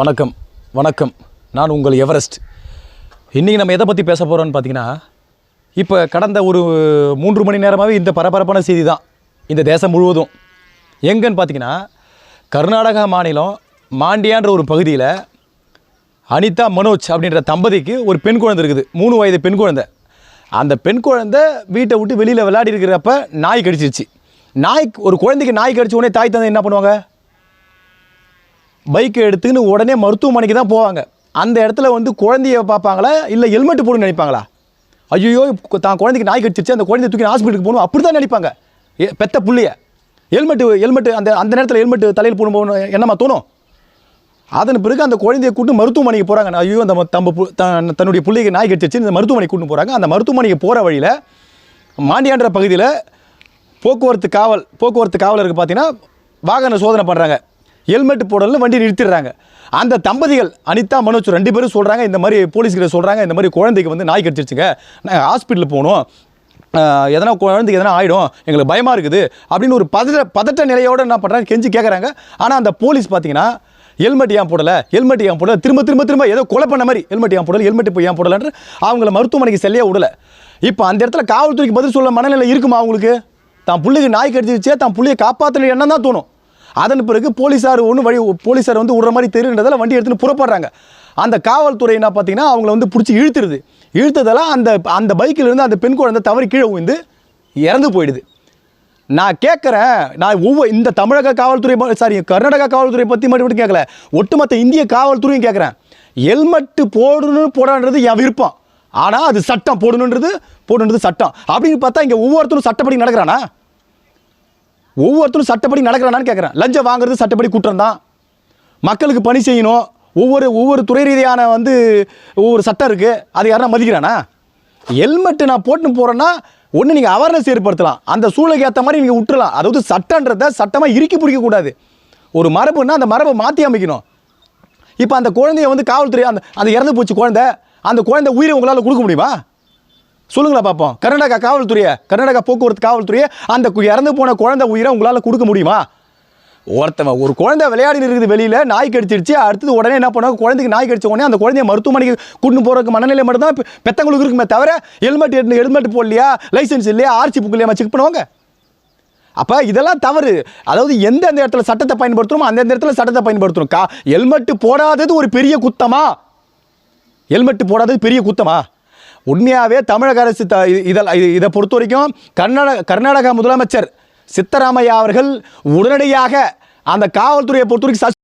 வணக்கம் வணக்கம். நான் உங்கள் எவரெஸ்ட். இன்றைக்கி நம்ம எதை பற்றி பேச போகிறோன்னு பார்த்தீங்கன்னா இப்போ கடந்த ஒரு மூன்று மணி நேரமாகவே இந்த பரபரப்பான செய்தி தான் இந்த தேசம் முழுவதும். எங்கன்னு பார்த்தீங்கன்னா கர்நாடகா மாநிலம் மாண்டியான்ற ஒரு பகுதியில் அனிதா மனோஜ் அப்படின்ற தம்பதிக்கு ஒரு பெண் குழந்தை இருக்குது. மூணு வயது பெண் குழந்தை. அந்த பெண் குழந்தை வீட்டை விட்டு வெளியில் விளையாடி இருக்கிறப்ப நாய் கடிச்சிருச்சு. நாய் ஒரு குழந்தைக்கு நாய் கடிச்ச உடனே தாய் தந்தை என்ன பண்ணுவாங்க? பைக்கை எடுத்துக்கின்னு உடனே மருத்துவமனைக்கு தான் போவாங்க. அந்த இடத்துல வந்து குழந்தைய பார்ப்பாங்களா? இல்லை ஹெல்மெட் போடணும்னு நினைப்பாங்களா? ஐயோ தான் குழந்தைக்கு நாய் கடிச்சிருச்சு அந்த குழந்தைய தூக்கி ஹாஸ்பிட்டலுக்கு போகணும் அப்படி தான் நினைப்பாங்க. ஏ, பெத்த புள்ளிய. ஹெல்மெட்டு ஹெல்மெட்டு அந்த அந்த நேரத்தில் ஹெல்மெட்டு தலையில் போடும் போகணும் என்னம்மா தோணும்? அதன் பிறகு அந்த குழந்தையை கூட்டு மருத்துவமனைக்கு போகிறாங்க ஐயோ அந்த தம்ப பு- தன்னுடைய பிள்ளைக்கு நாய் கடிச்சிருச்சு இந்த மருத்துவமனைக்கு கூட்டு போகிறாங்க அந்த மருத்துவமனைக்கு போகிற வழியில் மாண்டியான்ற பகுதியில் போக்குவரத்து காவல் போக்குவரத்து காவலருக்கு பார்த்தீங்கன்னா வாகன சோதனை பண்ணுறாங்க ஹெல்மெட் போடலன்னு வண்டி நிறுத்திடுறாங்க. அந்த தம்பதிகள் அனிதா மனோஜ் ரெண்டு பேரும் சொல்கிறாங்க இந்த மாதிரி போலீஸ்கிட்ட சொல்கிறாங்க இந்த மாதிரி குழந்தைக்கு வந்து நாய் கடிச்சிருச்சுங்க. நாங்கள் ஹாஸ்பிட்டல் போகணும். எதனா குழந்தைக்கு எதனா ஆகிடும் எங்களுக்கு பயமாக இருக்குது அப்படின்னு ஒரு பதட்ட பதட்ட நிலையோடு என்ன பண்ணுறாங்க கெஞ்சி கேட்குறாங்க ஆனால் அந்த போலீஸ் பார்த்தீங்கன்னா ஹெல்மெட் ஏன் போடலை ஹெல்மெட் ஏன் போடல திரும்ப திரும்ப திரும்ப ஏதோ கொலை பண்ண மாதிரி ஹெல்மெட் ஏன் போடல ஹெல்மெட் இப்போ ஏன் போடலன்ற அவங்கள மருத்துவமனைக்கு செல்லையே விடலை. இப்போ அந்த இடத்துல காவல்துறைக்கு பதில் சொல்ல மனநிலை இருக்குமா அவங்களுக்கு? தான் பிள்ளைக்கு நாய் கடிச்சிருச்சே தான் பிள்ளையை காப்பாற்றணும் என்ன தான் தோணும். அதன் பிறகு போலீஸார் ஒன்று வழி போலீஸார் வந்து விடுற மாதிரி தெரியுன்றதால வண்டி எடுத்துன்னு புறப்படுறாங்க. அந்த காவல்துறை என்ன பார்த்தீங்கன்னா அவங்கள வந்து பிடிச்சி இழுத்துருது. இழுத்ததால் அந்த அந்த பைக்கில் இருந்து அந்த பெண் குழந்தை தவறி கீழே விழுந்து இறந்து போயிடுது. நான் கேட்குறேன் நான் ஒவ்வொரு இந்த தமிழக காவல்துறை சாரி கர்நாடகா காவல்துறை பற்றி மட்டும் மட்டும் கேட்கல ஒட்டுமொத்த இந்திய காவல்துறையும் கேட்குறேன் ஹெல்மெட்டு போடணும்னு போடான்றது என் விருப்பம். ஆனால் அது சட்டம் போடணுன்றது போடணுன்றது சட்டம். அப்படின்னு பார்த்தா இங்கே ஒவ்வொருத்தரும் சட்டப்படி நடக்கிறானா? ஒவ்வொருத்தரும் சட்டப்படி நடக்கிறானான்னு கேட்குறேன் லஞ்சம் வாங்குறது சட்டப்படி குற்றம் தான். மக்களுக்கு பணி செய்யணும். ஒவ்வொரு ஒவ்வொரு துறை ரீதியான வந்து ஒவ்வொரு சட்டம் இருக்குது அது யாரா மதிக்கிறானா? ஹெல்மெட்டு நான் போட்டுன்னு போகிறேன்னா ஒன்று நீங்கள் அவேர்னஸ் ஏற்படுத்தலாம். அந்த சூழலுக்கு ஏற்ற மாதிரி நீங்கள் விட்டுறலாம் அதாவது சட்டன்றதை சட்டமாக இறுக்கி பிடிக்கக்கூடாது ஒரு மரபுன்னா அந்த மரபை மாற்றி அமைக்கணும். இப்போ அந்த குழந்தைய வந்து காவல்துறை அந்த அந்த இறந்து போச்சு குழந்தை அந்த குழந்தை உயிரை உங்களால் கொடுக்க முடியுமா? சொல்லுங்களா பார்ப்போம். கர்நாடகா காவல்துறையை கர்நாடகா போக்குவரத்து காவல்துறையை அந்த இறந்து போன குழந்தை உயிரை உங்களால் கொடுக்க முடியுமா? ஒருத்தவன் ஒரு குழந்தை விளையாடி இருக்குது வெளியில் நாய் கடிச்சிருச்சு அடுத்தது உடனே என்ன பண்ணுவாங்க குழந்தைக்கு நாய் கடிச்ச உடனே அந்த குழந்தைய மருத்துவமனைக்கு கூட்டு போகிறதுக்கு மனநிலை மட்டும் தான் பெத்தவங்களுக்கு இருக்குமே தவிர ஹெல்மெட் ஹெல்மெட் போடலையா லைசென்ஸ் இல்லையா ஆர்சி புக் இல்லையா செக் பண்ணுவாங்க. அப்போ இதெல்லாம் தவறு. அதாவது எந்தெந்த இடத்துல சட்டத்தை பயன்படுத்தணுமோ அந்தந்த இடத்துல சட்டத்தை பயன்படுத்தணும். கா ஹெல்மெட் போடாதது ஒரு பெரிய குத்தமா? ஹெல்மெட்டு போடாதது பெரிய குத்தமா? உண்மையாகவே தமிழக அரசு த இதில் இதை பொறுத்த வரைக்கும் கர்நாடக கர்நாடகா முதலமைச்சர் சித்தராமையா அவர்கள் உடனடியாக அந்த காவல்துறையை பொறுத்த வரைக்கும்